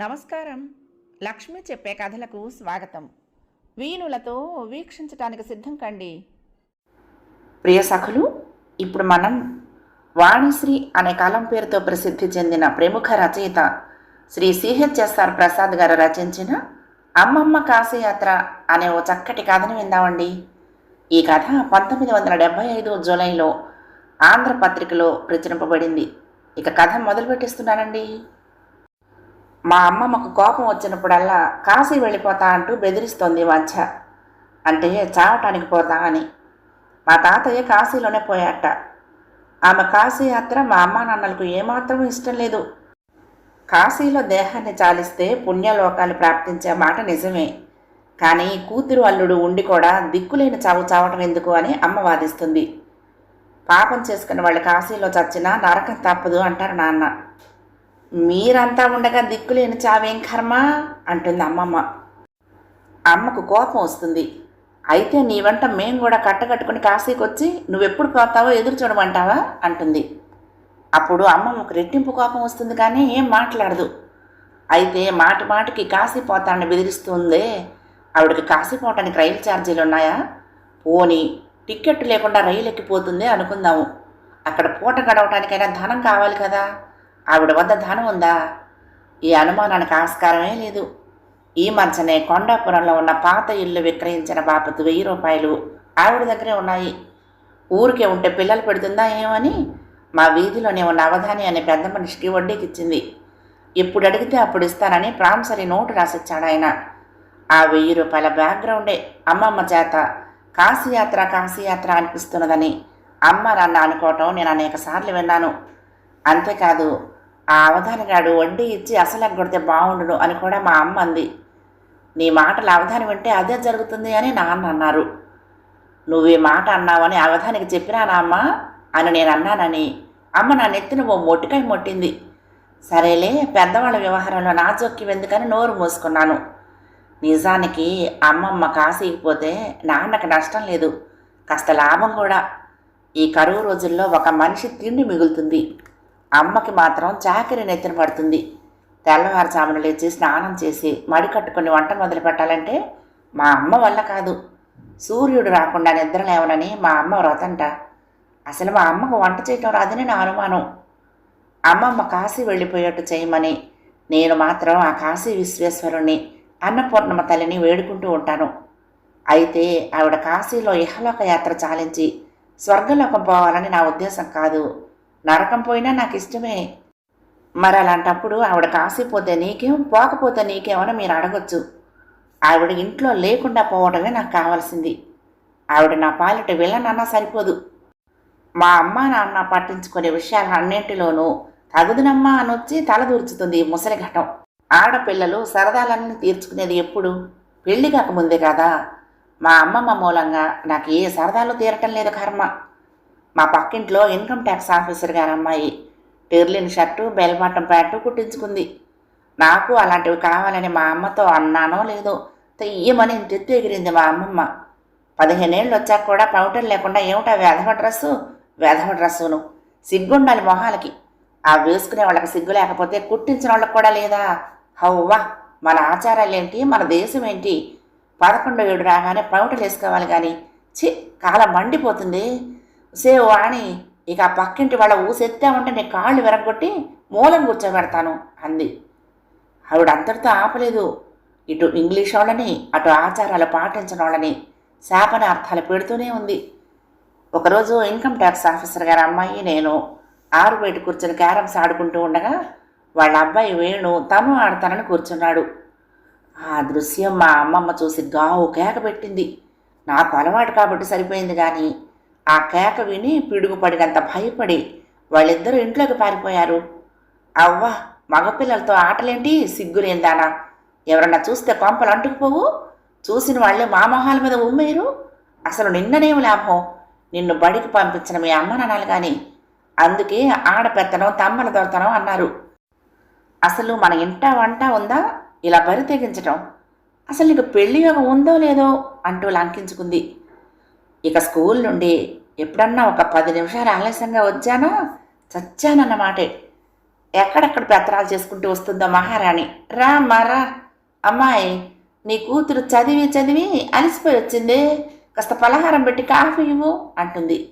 నమస్కారం. లక్ష్మి చెప్పే కథలకు స్వాగతం. వీణులతో వీక్షించటానికి సిద్ధం కండి. ప్రియ సఖులు ఇప్పుడు మనం వాణిశ్రీ అనే కాలం పేరుతో ప్రసిద్ధి చెందిన ప్రముఖ రచయిత శ్రీ సిహెచ్ఎస్ఆర్ ప్రసాద్ గారు రచించిన అమ్మమ్మ కాశీయాత్ర అనే ఓ చక్కటి కథను విందామండి. ఈ కథ పంతొమ్మిది వందల డెబ్బై ఐదు జూలైలో ఆంధ్రపత్రికలో ప్రచురింపబడింది. ఇక కథ మొదలు పెట్టిస్తున్నానండి మా అమ్మమ్మకు కోపం వచ్చినప్పుడల్లా కాశీ వెళ్ళిపోతా అంటూ బెదిరిస్తోంది వంచ అంటే చావటానికి పోతా అని. మా తాతయ్య కాశీలోనే పోయాట ఆమె కాశీ యాత్ర మా అమ్మ నాన్నలకు ఏమాత్రం ఇష్టం లేదు. కాశీలో దేహాన్ని చాలిస్తే పుణ్యలోకాలు ప్రాప్తించే మాట నిజమే. కానీ కూతురు అల్లుడు ఉండి కూడా దిక్కులేని చావు చావటం ఎందుకు అని అమ్మ వాదిస్తుంది. పాపం చేసుకున్న వాళ్ళు కాశీలో చచ్చినా నరకం తప్పదు అంటారు నాన్న. మీరంతా ఉండగా దిక్కులేని చావేం కర్మ? అంటుంది అమ్మమ్మ. అమ్మకు కోపం వస్తుంది. అయితే నీ వంట మేం కూడా కట్టకట్టుకుని కాశీకి వచ్చి నువ్వెప్పుడు పోతావో ఎదురు చూడమంటావా? అంటుంది. అప్పుడు అమ్మమ్మకు రెట్టింపు కోపం వస్తుంది కానీ ఏం మాట్లాడదు. అయితే మాటి మాటికి కాశీ పోతానని బెదిరిస్తుందే. ఆవిడకి కాశీ పోవటానికి రైలు ఛార్జీలు ఉన్నాయా? పోని టికెట్ లేకుండా రైలు ఎక్కిపోతుంది అనుకుందాము. అక్కడ పూట గడవటానికైనా ధనం కావాలి కదా. ఆవిడ వద్ద ధనం ఉందా? ఈ అనుమానానికి ఆస్కారమే లేదు. ఈ మధ్యనే కొండాపురంలో ఉన్న పాత ఇల్లు విక్రయించిన బాపతు వెయ్యి రూపాయలు ఆవిడ దగ్గరే ఉన్నాయి. ఊరికే ఉంటే పిల్లలు పెడుతుందా ఏమని మా వీధిలోనే ఉన్న అవధాని అనే పెద్ద మనిషికి వడ్డీకి ఇచ్చింది ఎప్పుడు అడిగితే అప్పుడు ఇస్తానని ప్రాంసరీ నోటు రాసిచ్చాడు ఆయన. ఆ వెయ్యి రూపాయల బ్యాక్గ్రౌండే అమ్మమ్మ చేత కాశీయాత్ర కాశీయాత్ర అనిపిస్తున్నదని అమ్మ నాన్న అనుకోవటం నేను అనేక సార్లు విన్నాను. అంతేకాదు ఆ అవధానిగాడు వడ్డీ ఇచ్చి అసలు కొడితే బాగుండును అని కూడా మా అమ్మ అంది. నీ మాటలు అవధాని వింటే అదే జరుగుతుంది అని నాన్న అన్నారు. నువ్వు ఈ మాట అన్నావని అవధానికి చెప్పినా అమ్మ? అని నేను అన్నానని. అమ్మ నా నెత్తిన ఓ మొట్టికాయ మొట్టింది. సరేలే పెద్దవాళ్ళ వ్యవహారంలో నా జోక్యం ఎందుకని నోరు మూసుకున్నాను. నిజానికి అమ్మమ్మ కాశీకి నాన్నకి నష్టం లేదు. కాస్త లాభం కూడా. ఈ కరువు రోజుల్లో ఒక మనిషి తిండి మిగులుతుంది. అమ్మకి మాత్రం చాకరి నెత్తిన పడుతుంది. తెల్లవారుజామున లేచి స్నానం చేసి మడి కట్టుకొని వంట మొదలు పెట్టాలంటే మా అమ్మ వల్ల కాదు. సూర్యుడు రాకుండా నిద్ర లేవనని మా అమ్మ వ్రతంట. అసలు మా అమ్మకు వంట చేయటం రాదని నా అనుమానం. అమ్మమ్మ కాశీ వెళ్ళిపోయేట్టు చేయమని నేను మాత్రం ఆ కాశీ విశ్వేశ్వరుణ్ణి అన్నపూర్ణమ్మ తల్లిని వేడుకుంటూ ఉంటాను. అయితే ఆవిడ కాశీలో ఇహలోక యాత్ర చాలించి స్వర్గలోకం పోవాలని నా ఉద్దేశం కాదు. నరకం పోయినా నాకు ఇష్టమే మరి అలాంటప్పుడు ఆవిడ కాసిపోతే నీకేం పోకపోతే నీకేమని మీరు అడగొచ్చు. ఆవిడ ఇంట్లో లేకుండా పోవడమే నాకు కావాల్సింది. ఆవిడ నా పాలిట వెళ్ళనన్నా సరిపోదు. మా అమ్మ నాన్న పట్టించుకునే విషయాలన్నింటిలోనూ తగుదునమ్మా అనొచ్చి తలదూర్చుతుంది ఈ ముసలి ఘటం. ఆడపిల్లలు సరదాలన్నీ తీర్చుకునేది ఎప్పుడు? పెళ్ళి కాకముందే కదా? మా అమ్మమ్మ మూలంగా నాకు ఏ సరదాలు తీరటం లేదు కర్మ. మా పక్కింట్లో ఇన్కమ్ ట్యాక్స్ ఆఫీసర్ గారి అమ్మాయి టెర్లిన్ షర్టు బెల్బాటం ప్యాంటు కుట్టించుకుంది. నాకు అలాంటివి కావాలని మా అమ్మతో అన్నానో లేదో తెయ్యమని ఇంటెత్తు ఎగిరింది మా అమ్మమ్మ. పదిహేనేళ్ళు వచ్చాక కూడా పౌటర్ లేకుండా ఏమిటా వేధవ డ్రస్సు? వేధవ డ్రస్సును. సిగ్గుండాలి మొహాలకి. ఆ వేసుకునే వాళ్ళకి సిగ్గు లేకపోతే కుట్టించిన వాళ్ళకి కూడా లేదా? హౌవా మన ఆచారాలు ఏంటి మన దేశం ఏంటి పదకొండో ఏడు రాగానే పౌటలు వేసుకోవాలి కానీ చి కాలం మండిపోతుంది. సే వాణి ఇక ఆ పక్కింటి వాళ్ళ ఊసెత్తామంటే నీ కాళ్ళు విరగొట్టి మూలం కూర్చోబెడతాను అంది. ఆవిడ అంతటితో ఆపలేదు. ఇటు ఇంగ్లీష్ వాళ్ళని అటు ఆచారాలు పాటించిన వాళ్ళని శాపనార్థాలు పెడుతూనే ఉంది. ఒకరోజు ఇన్కమ్ ట్యాక్స్ ఆఫీసర్ గారి అమ్మాయి నేను ఆరు బయట కూర్చొని క్యారమ్స్ ఆడుకుంటూ ఉండగా వాళ్ళ అబ్బాయి వేణు తను ఆడతానని కూర్చున్నాడు. ఆ దృశ్యం మా అమ్మమ్మ చూసి గావు కేక పెట్టింది. నాకు అలవాటు కాబట్టి సరిపోయింది కానీ ఆ కేక విని పిడుగుపడినంత భయపడి వాళ్ళిద్దరూ ఇంట్లోకి పారిపోయారు. అవ్వ మగపిల్లలతో ఆటలేంటి? సిగ్గులేందానా ఎవరన్నా చూస్తే కొంపలు అంటుకుపోవు? చూసిన వాళ్ళే మా మొహాల మీద ఉమ్మేరు అసలు నిన్ననేం లాభం? నిన్ను బడికి పంపించిన మీ అమ్మ నాన్నలు కానీ అందుకే ఆడపెత్తనం తమ్మల దొరతనం అన్నారు. అసలు మన ఇంట వంట ఉందా? ఇలా బరి తెగించటం. అసలు నీకు పెళ్ళి యోగం ఉందో లేదో అంటూ లంకించుకుంది. ఇక స్కూల్ నుండి ఎప్పుడన్నా ఒక పది నిమిషాలు ఆలస్యంగా వచ్చానో చచ్చానన్నమాటే. ఎక్కడెక్కడ పెత్తనాలు చేసుకుంటూ వస్తుందో మహారాణి. రా మారా అమ్మాయి నీ కూతురు చదివి చదివి అలసిపోయి వచ్చింది. కాస్త పలహారం పెట్టి కాఫీ ఇవ్వు అంటుంది.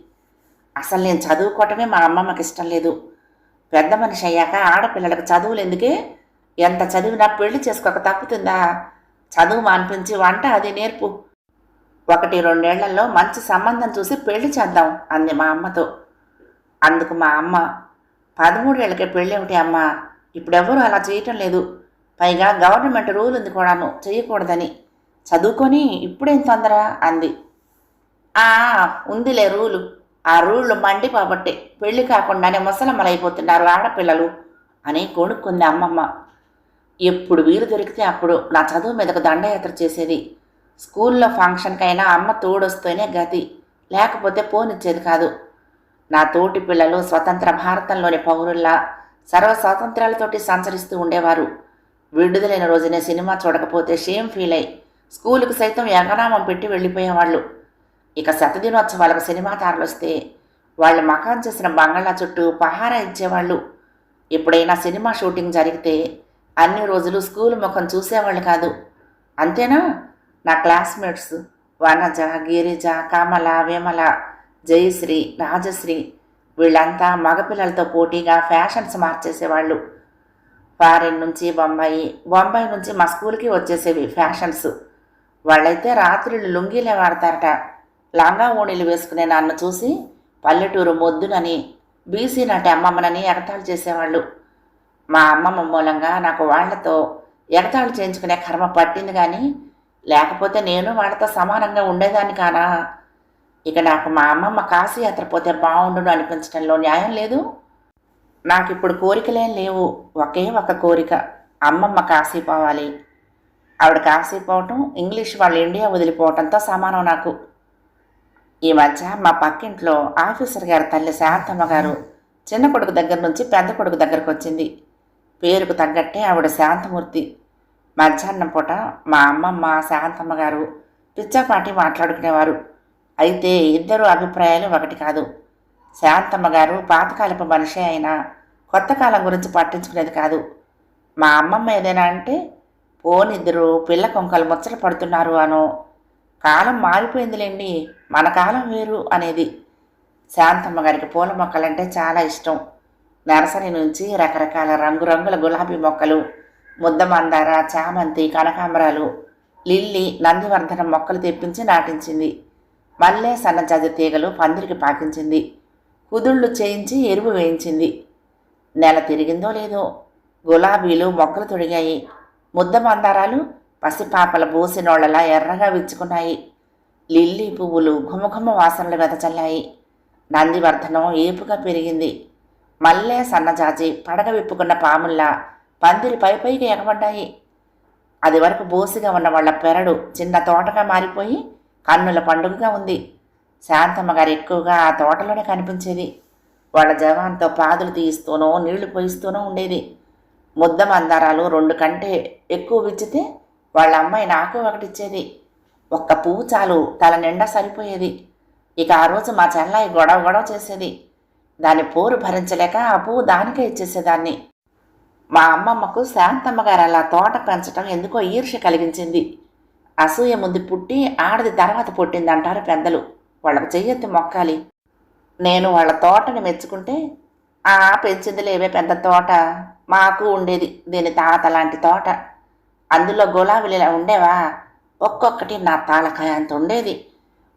అసలు నేను చదువుకోవటమే మా అమ్మమ్మకి ఇష్టం లేదు. పెద్ద మనిషి అయ్యాక ఆడపిల్లలకు చదువులు ఎందుకే? ఎంత చదివినా పెళ్ళి చేసుకోక తప్పుతుందా? చదువు మానిపించి వంట అది నేర్పు. ఒకటి రెండేళ్ళలో మంచి సంబంధం చూసి పెళ్ళి చేద్దాం అంది మా అమ్మతో. అందుకు మా అమ్మ పదమూడేళ్ళకే పెళ్ళి ఒకటి అమ్మ? ఇప్పుడెవ్వరూ అలా చేయటం లేదు. పైగా గవర్నమెంట్ రూల్ ఉంది కూడాను చేయకూడదని. చదువుకొని ఇప్పుడేం తొందర? అంది. ఆ ఉందిలే రూలు. ఆ రూళ్ళు మండిపోబట్టే పెళ్ళి కాకుండానే ముసలమ్మలైపోతున్నారు ఆడపిల్లలు అని కొనుక్కుంది అమ్మమ్మ. ఎప్పుడు వీలు దొరికితే అప్పుడు నా చదువు మీదకు దండయాత్ర చేసేది. స్కూల్లో ఫంక్షన్కైనా అమ్మ తోడొస్తేనే గతి లేకపోతే పోనిచ్చేది కాదు. నా తోటి పిల్లలు స్వతంత్ర భారతంలోని పౌరుల్లా సర్వ స్వాతంత్రాలతోటి సంచరిస్తూ ఉండేవారు. విడుదలైన రోజునే సినిమా చూడకపోతే షేమ్ ఫీల్ అయి స్కూలుకు సైతం ఎగనామం పెట్టి వెళ్ళిపోయేవాళ్ళు. ఇక శతదినోత్సవాలకు సినిమా తారలు వస్తే వాళ్ళు మకాన్ చేసిన బంగాళా చుట్టూ పహారా ఇచ్చేవాళ్ళు. ఎప్పుడైనా సినిమా షూటింగ్ జరిగితే అన్ని రోజులు స్కూల్ ముఖం చూసేవాళ్ళు కాదు. అంతేనా? నా క్లాస్మేట్స్ వనజ గిరిజ కమల విమల జయశ్రీ రాజశ్రీ వీళ్ళంతా మగపిల్లలతో పోటీగా ఫ్యాషన్స్ మార్చేసేవాళ్ళు. ఫారిన్ నుంచి బొంబాయి బొంబాయి నుంచి మా స్కూల్కి వచ్చేసేవి ఫ్యాషన్స్. వాళ్ళైతే రాత్రులు లుంగీలే వాడతారట. లాంగా ఓణీలు వేసుకునే నన్ను చూసి పల్లెటూరు మొద్దునని బీసీ నాటి అమ్మమ్మనని ఎగతాళి చేసేవాళ్ళు. మా అమ్మమ్మ మూలంగా నాకు వాళ్ళతో ఎగతాళి చేయించుకునే కర్మ పట్టింది కానీ లేకపోతే నేను వాళ్ళతో సమానంగా ఉండేదాన్ని కానా? ఇక నాకు మా అమ్మమ్మ కాశీయాత్ర పోతే బాగుండును అనిపించడంలో న్యాయం లేదు. నాకు ఇప్పుడు కోరికలేం లేవు. ఒకే ఒక కోరిక అమ్మమ్మ కాశీ పోవాలి. ఆవిడ కాశీ పోవటం ఇంగ్లీష్ వాళ్ళు ఇండియా వదిలిపోవటంతో సమానం నాకు. ఈ మధ్య మా పక్కింట్లో ఆఫీసర్ గారి తల్లి శాంతమ్మ గారు చిన్న కొడుకు దగ్గర నుంచి పెద్ద కొడుకు దగ్గరకు వచ్చింది. పేరుకు తగ్గట్టే ఆవిడ శాంతమూర్తి. మధ్యాహ్నం పూట మా అమ్మమ్మ శాంతమ్మ గారు పిచ్చాపాటి మాట్లాడుకునేవారు. అయితే ఇద్దరు అభిప్రాయాలు ఒకటి కాదు. శాంతమ్మ గారు పాతకాలపు మనిషి అయినా కొత్త కాలం గురించి పట్టించుకునేది కాదు. మా అమ్మమ్మ ఏదైనా అంటే పోనిద్దరు పిల్ల కొంకలు ముచ్చట పడుతున్నారు అనో. కాలం మారిపోయిందిలేండి మన కాలం వేరు అనేది. శాంతమ్మ గారికి పూల మొక్కలంటే చాలా ఇష్టం. నర్సరీ నుంచి రకరకాల రంగురంగుల గులాబీ మొక్కలు ముద్దమందార చామంతి కనకాంబరాలు లిల్లీ నందివర్ధనం మొక్కలు తెప్పించి నాటించింది. మల్లె సన్నజాజి తీగలు పందిరికి పాకించింది. కుదుళ్ళు చేయించి ఎరువు వేయించింది. నెల తిరిగిందో లేదో గులాబీలు మొక్కలు తొడిగాయి. ముద్ద మందారాలు పసిపాపల బూసినోళ్ళలా ఎర్రగా విచ్చుకున్నాయి. లిల్లీ పువ్వులు ఘుమఘుమ వాసనలు వెదచల్లాయి నందివర్ధనం ఏపుగా పెరిగింది. మల్లె సన్నజాజి పడగ విప్పుకున్న పాముల్లా పందిరి పై పైకి ఎగబడ్డాయి. అది వరకు బోసిగా ఉన్న వాళ్ళ పెరడు చిన్న తోటగా మారిపోయి కన్నుల పండుగగా ఉంది. శాంతమ్మ గారు ఎక్కువగా ఆ తోటలోనే కనిపించేది. వాళ్ళ జవాన్తో పాదులు తీయిస్తూనో నీళ్ళు పోయిస్తూనో ఉండేది. ముద్ద మందారాలు రెండు కంటే ఎక్కువ విచ్చితే వాళ్ళ అమ్మాయి నాకు ఒకటిచ్చేది ఒక్క పువ్వు చాలు తల నిండా సరిపోయేది. ఇక ఆ రోజు మా చెల్లాయి గొడవ గొడవ చేసేది. దాని పోరు భరించలేక ఆ పువ్వు దానికే ఇచ్చేసేదాన్ని. మా అమ్మమ్మకు శాంతమ్మ గారు అలా తోట పెంచటం ఎందుకో ఈర్ష్య కలిగించింది. అసూయ ముందు పుట్టి ఆడది తర్వాత పుట్టిందంటారు పెద్దలు. వాళ్ళకు చెయ్యెత్తి మొక్కాలి. నేను వాళ్ళ తోటని మెచ్చుకుంటే ఆ పెంచింది లేవే పెద్ద తోట. మాకు ఉండేది దీని తాత లాంటి తోట. అందులో గులాబీలు ఇలా ఉండేవా? ఒక్కొక్కటి నా తాళకాయ అంత ఉండేది.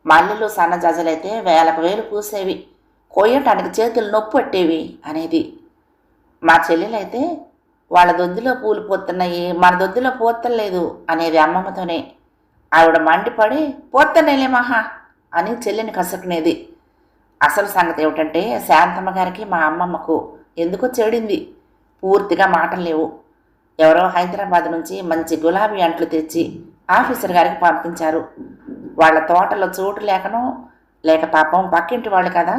మల్లెలు సన్నజాజలైతే వేలకు వేలు పూసేవి. కొయ్యటానికి చేతులు నొప్పి పట్టేవి అనేది. మా చెల్లెలైతే వాళ్ళ దొద్దులో పూలు పోతున్నాయి మన దొద్దులో పోతలేదు అనేది అమ్మమ్మతోనే. ఆవిడ మండిపడి పోతనేలే మహా అని చెల్లిని కసుకునేది అసలు సంగతి ఏమిటంటే శాంతమ్మ గారికి మా అమ్మమ్మకు ఎందుకో చెడింది. పూర్తిగా మాటలు లేవు. ఎవరో హైదరాబాద్ నుంచి మంచి గులాబీ అంట్లు తెచ్చి ఆఫీసర్ గారికి పంపించారు. వాళ్ళ తోటలో చోటు లేకనో లేక పాపం పక్కింటి వాళ్ళు కదా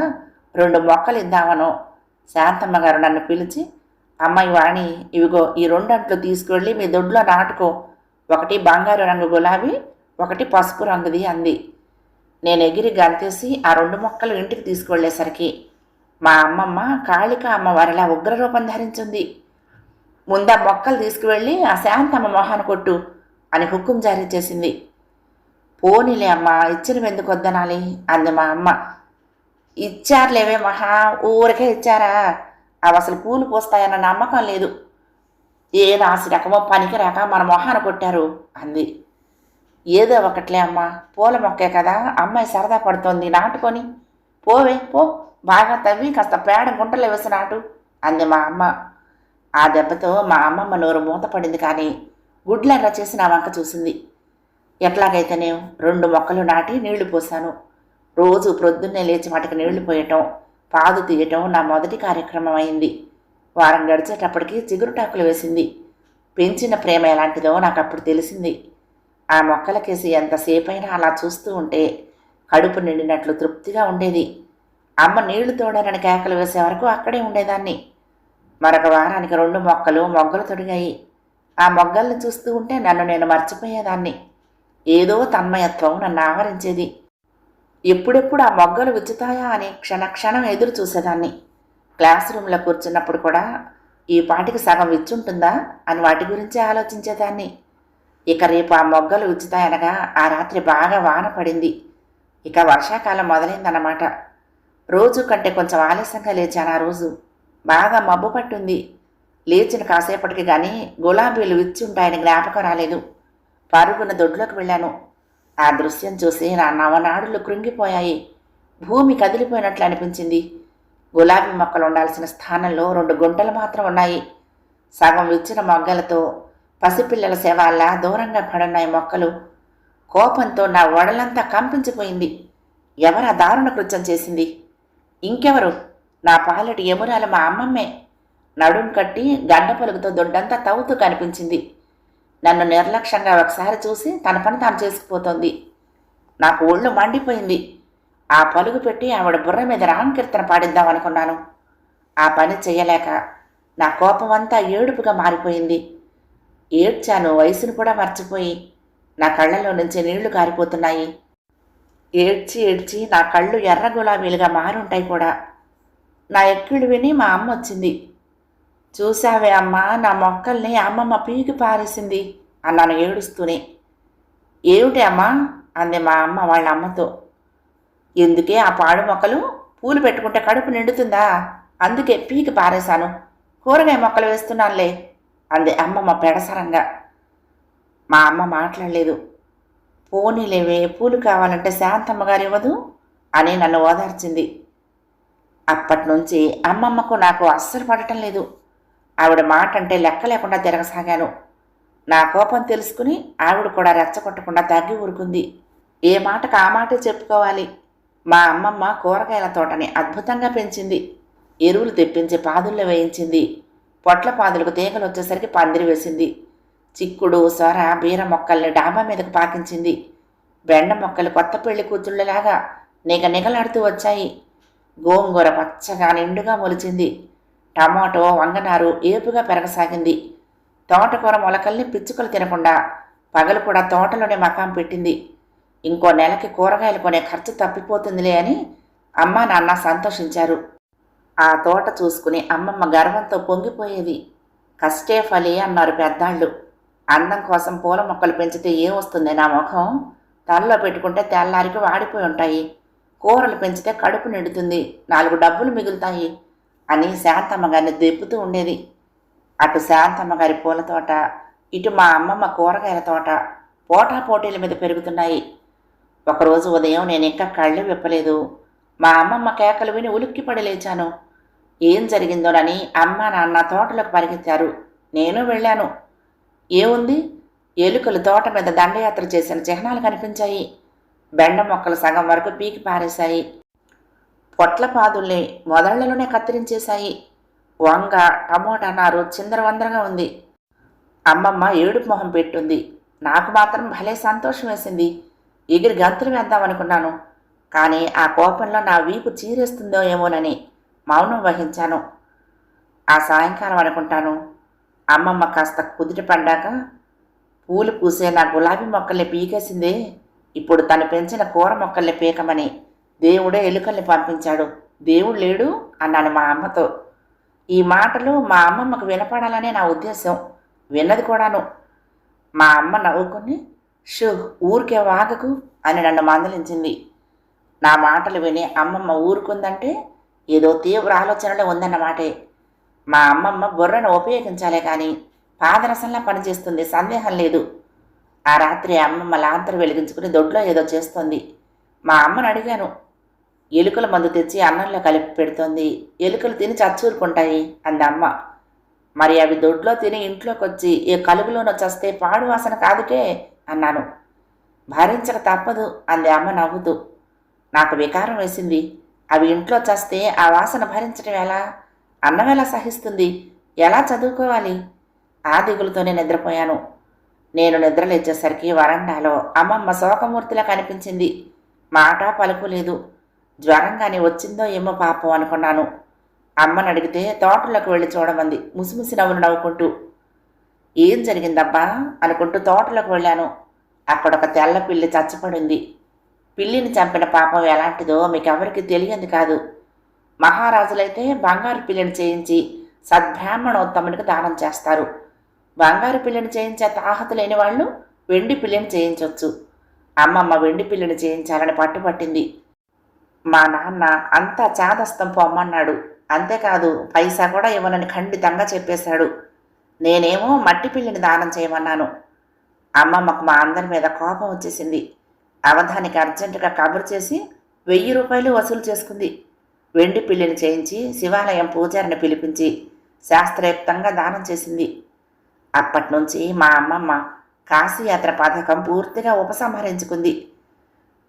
రెండు మొక్కలు ఇద్దామనో శాంతమ్మ గారు నన్ను పిలిచి అమ్మాయి వాణి ఇవిగో ఈ రెండు అంట్లు తీసుకువెళ్ళి మీ దొడ్లో నాటుకో. ఒకటి బంగారు రంగు గులాబీ ఒకటి పసుపు రంగుది అంది. నేను ఎగిరి గంతేసి ఆ రెండు మొక్కలు ఇంటికి తీసుకువెళ్ళేసరికి మా అమ్మమ్మ కాళిక అమ్మవారిలా ఉగ్రరూపం ధరించింది. ముందా మొక్కలు తీసుకువెళ్ళి ఆ శాంతమ్మ మొహాను కొట్టు అని హుక్కుం జారీ చేసింది. పోనీలే అమ్మ ఇచ్చిన ఎందుకు వద్దనాలి? అంది మా అమ్మ. ఇచ్చారులేవే మహా ఊరికే ఇచ్చారా? అవి అసలు పూలు పోస్తాయన్న నమ్మకం లేదు. ఏ రాసి రకమో పనికి రాక మన మొహాన కొట్టారు అంది. ఏదో ఒకట్లే అమ్మ పూల మొక్కే కదా అమ్మాయి సరదా పడుతోంది నాటుకొని. పోవే పో బాగా తవ్వి కాస్త పేడ గుంటలు వేసి నాటు అంది మా అమ్మ. ఆ దెబ్బతో మా అమ్మమ్మ నోరు మూతపడింది కానీ గుడ్లెర్ర చేసి నా వంక చూసింది. ఎట్లాగైతేనే రెండు మొక్కలు నాటి నీళ్ళు పోశాను రోజు ప్రొద్దున్నే లేచి వాటికి నీళ్ళు పోయటం. పాదు తీయటం నా మొదటి కార్యక్రమం అయింది వారం గడిచేటప్పటికి చిగురుటాకులు వేసింది. పెంచిన ప్రేమ ఎలాంటిదో నాకు అప్పుడు తెలిసింది. ఆ మొక్కలకేసి ఎంతసేపైనా అలా చూస్తూ ఉంటే కడుపు నిండినట్లు తృప్తిగా ఉండేది. అమ్మ నీళ్ళు తోడనని కేకలు వేసే వరకు అక్కడే ఉండేదాన్ని. మరొక వారానికి రెండు మొక్కలు మొగ్గలు తొడిగాయి. ఆ మొగ్గల్ని చూస్తూ ఉంటే నన్ను నేను మర్చిపోయేదాన్ని. ఏదో తన్మయత్వం నన్ను ఆవరించేది. ఎప్పుడెప్పుడు ఆ మొగ్గలు విచ్చుతాయా అని క్షణక్షణం ఎదురు చూసేదాన్ని. క్లాస్ రూమ్లో కూర్చున్నప్పుడు కూడా ఈ పాటికి సగం విచ్చుంటుందా? అని వాటి గురించి ఆలోచించేదాన్ని. ఇక రేపు ఆ మొగ్గలు ఉచ్చుతాయనగా ఆ రాత్రి బాగా వాన పడింది. ఇక వర్షాకాలం మొదలైందన్నమాట. రోజు కంటే కొంచెం ఆలస్యంగా లేచాను ఆ రోజు. బాగా మబ్బు పట్టుంది. లేచిన కాసేపటికి కానీ గులాబీలు విచ్చి ఉంటాయని జ్ఞాపకం రాలేదు. పరుగున దొడ్లోకి వెళ్ళాను. ఆ దృశ్యం చూసి నా నవనాడులు కృంగిపోయాయి. భూమి కదిలిపోయినట్లు అనిపించింది. గులాబీ మొక్కలు ఉండాల్సిన స్థానంలో రెండు గుంటలు మాత్రం ఉన్నాయి. సగం విచ్చిన మొగ్గలతో పసిపిల్లల సేవాల్లా దూరంగా పడున్నాయి మొక్కలు. కోపంతో నా ఒడలంతా కంపించిపోయింది. ఎవరా దారుణ కృత్యం చేసింది? ఇంకెవరు? నా పాలటి యమురాల మా అమ్మమ్మే. నడుం కట్టి గండ పలుగుతో దొడ్డంతా తవ్వుతూ కనిపించింది. నన్ను నిర్లక్ష్యంగా ఒకసారి చూసి తన పని తాను చేసుకుపోతోంది. నాకు ఒళ్ళు మండిపోయింది. ఆ పలుగు పెట్టి ఆవిడ బుర్ర మీద రామకీర్తన పాడిద్దామనుకున్నాను ఆ పని చెయ్యలేక నా కోపం అంతా ఏడుపుగా మారిపోయింది. ఏడ్చాను వయసును కూడా మర్చిపోయి నా కళ్ళలో నుంచి నీళ్ళు కారిపోతున్నాయి ఏడ్చి ఏడ్చి నా కళ్ళు ఎర్ర గులాబీలుగా మారుంటాయి కూడా. నా ఎక్కిళ్ళు విని మా అమ్మ వచ్చింది. చూసావే అమ్మా నా మొక్కల్ని అమ్మమ్మ పీకి పారేసింది అన్నాను ఏడుస్తూనే. ఏమిటి అమ్మా? అంది మా అమ్మ వాళ్ళ అమ్మతో. ఎందుకే ఆ పాడు మొక్కలు పూలు పెట్టుకుంటే కడుపు నిండుతుందా? అందుకే పీకి పారేశాను. కూరగాయ మొక్కలు వేస్తున్నానులే అంది అమ్మమ్మ పెడసరంగా. మా అమ్మ మాట్లాడలేదు. పోనీలేవే పూలు కావాలంటే శాంతమ్మ గారు ఇవ్వదు అని నన్ను ఓదార్చింది. అప్పటి నుంచి అమ్మమ్మకు నాకు అస్సలు పడటం లేదు. ఆవిడ మాట అంటే లెక్క లేకుండా తిరగసాగాను. నా కోపం తెలుసుకుని ఆవిడ కూడా రెచ్చగొట్టకుండా తగ్గి ఊరుకుంది. ఏ మాటకు ఆ మాటే చెప్పుకోవాలి? మా అమ్మమ్మ కూరగాయల తోటని అద్భుతంగా పెంచింది. ఎరువులు తెప్పించి పాదుల్లో వేయించింది. పొట్ల పాదులకు తీగలు వచ్చేసరికి పందిరి వేసింది. చిక్కుడు సొర బీర మొక్కల్ని డాబా మీదకు పాకించింది. బెండ మొక్కలు కొత్త పెళ్ళి కూతుళ్ళలాగా నిగ నిగలాడుతూ వచ్చాయి. గోంగూర పచ్చగా నిండుగా మొలిచింది. టమాటో వంగనారు ఏపుగా పెరగసాగింది. తోటకూర మొలకల్ని పిచ్చుకలు తినకుండా పగలు కూడా తోటలోనే మకాం పెట్టింది. ఇంకో నెలకి కూరగాయలు కొనే ఖర్చు తప్పిపోతుందిలే అని అమ్మ నాన్న సంతోషించారు. ఆ తోట చూసుకుని అమ్మమ్మ గర్వంతో పొంగిపోయేది. కష్టే ఫలి అన్నారు పెద్దాళ్ళు. అందం కోసం పూల మొక్కలు పెంచితే ఏం వస్తుంది నా ముఖం? తలలో పెట్టుకుంటే తెల్లారికి వాడిపోయి ఉంటాయి. కూరలు పెంచితే కడుపు నిండుతుంది. నాలుగు డబ్బులు మిగులుతాయి. అని శాంతమ్మ గారిని దెప్పుతూ ఉండేది. అటు శాంతమ్మ గారి పూల తోట ఇటు మా అమ్మమ్మ కూరగాయల తోట పోటా పోటీల మీద పెరుగుతున్నాయి. ఒకరోజు ఉదయం నేను ఇంకా కళ్ళు విప్పలేదు. మా అమ్మమ్మ కేకలు విని ఉలిక్కిపడి లేచాను. ఏం జరిగిందోనని అమ్మ నాన్న తోటలోకి పరిగెత్తారు. నేను వెళ్ళాను. ఏముంది? ఎలుకలు తోట మీద దండయాత్ర చేసిన చిహ్నాలు కనిపించాయి. బెండ మొక్కలు సగం వరకు పీకి పారేశాయి. పొట్ల పాదుల్ని మొదళ్ళలోనే కత్తిరించేశాయి. వంగ టమోటా నారు చిందరవందరగా ఉంది. అమ్మమ్మ ఏడుపు మొహం పెట్టుంది. నాకు మాత్రం భలే సంతోషం వేసింది. ఎగిరి గంతులు వేద్దామనుకున్నాను. కానీ ఆ కోపంలో నా వీపు చీరేస్తుందో ఏమోనని మౌనం వహించాను. ఆ సాయంకాలం అనుకుంటాను. అమ్మమ్మ కాస్త కుదిరి పడ్డాక పూలు పూసే నా గులాబీ మొక్కల్ని పీకేసిందే. ఇప్పుడు తను పెంచిన కూర మొక్కల్ని పీకమని. దేవుడే ఎలుకల్ని పంపించాడు. దేవుడు లేడు అన్నాను మా అమ్మతో. ఈ మాటలు మా అమ్మమ్మకు వినపడాలనే నా ఉద్దేశం. విన్నది కూడాను. మా అమ్మ నవ్వుకుని షూ ఊరికే వాగకు అని నన్ను మందలించింది. నా మాటలు విని అమ్మమ్మ ఊరుకుందంటే ఏదో తీవ్ర ఆలోచనలో ఉందన్నమాటే. మా అమ్మమ్మ బుర్రను ఉపయోగించాలే కానీ పాదరసంలా పనిచేస్తుంది సందేహం లేదు. ఆ రాత్రి అమ్మమ్మ లాంతరు వెలిగించుకుని దొడ్లో ఏదో చేస్తోంది. మా అమ్మను అడిగాను ఎలుకల మందు తెచ్చి అన్నంలో కలిపి పెడుతోంది. ఎలుకలు తిని చచ్చూరుకుంటాయి అంది అమ్మ. మరి అవి దొడ్లో తిని ఇంట్లోకి వచ్చి ఏ కలుగులోనో చస్తే పాడు వాసన కాదుకే అన్నాను. భరించక తప్పదు అంది అమ్మ నవ్వుతూ. నాకు వికారం వేసింది. అవి ఇంట్లో చస్తే ఆ వాసన భరించడం ఎలా? అన్నం ఎలా సహిస్తుంది? ఎలా చదువుకోవాలి? ఆ దిగులతోనే నిద్రపోయాను. నేను నిద్రలేచేసరికి వరండాలో అమ్మమ్మ శోకమూర్తిలా కనిపించింది. మాట పలుకు లేదు. జ్వరంగానే వచ్చిందో ఏమో పాపం అనుకున్నాను. అమ్మని అడిగితే తోటలోకి వెళ్ళి చూడమంది. ముసిముసి నవ్వులు నవ్వుకుంటూ ఏం జరిగిందబ్బా? అనుకుంటూ తోటలోకి వెళ్ళాను. అక్కడ ఒక తెల్ల పిల్లి చచ్చిపడింది. పిల్లిని చంపిన పాపం ఎలాంటిదో మీకు ఎవరికి తెలియంది కాదు. మహారాజులైతే బంగారు పిల్లిని చేయించి సద్బ్రాహ్మణోత్తమునికి దానం చేస్తారు. బంగారు పిల్లిని చేయించే తాహత లేని వాళ్ళు వెండి పిల్లిని చేయించవచ్చు అమ్మమ్మ వెండి పిల్లిని చేయించాలని పట్టుపట్టింది మా నాన్న అంతా చాదస్తం పొమ్మన్నాడు. అంతేకాదు పైసా కూడా ఇవ్వనని ఖండితంగా చెప్పేశాడు. నేనేమో మట్టి పిల్లిని దానం చేయమన్నాను. అమ్మమ్మకు మా అందరి మీద కోపం వచ్చేసింది. అవధానికి అర్జెంటుగా కబురు చేసి వెయ్యి రూపాయలు వసూలు చేసుకుంది. వెండి పిల్లిని చేయించి శివాలయం పూజారిని పిలిపించి శాస్త్రయుక్తంగా దానం చేసింది. అప్పటి నుంచి మా అమ్మమ్మ కాశీయాత్ర పథకం పూర్తిగా ఉపసంహరించుకుంది.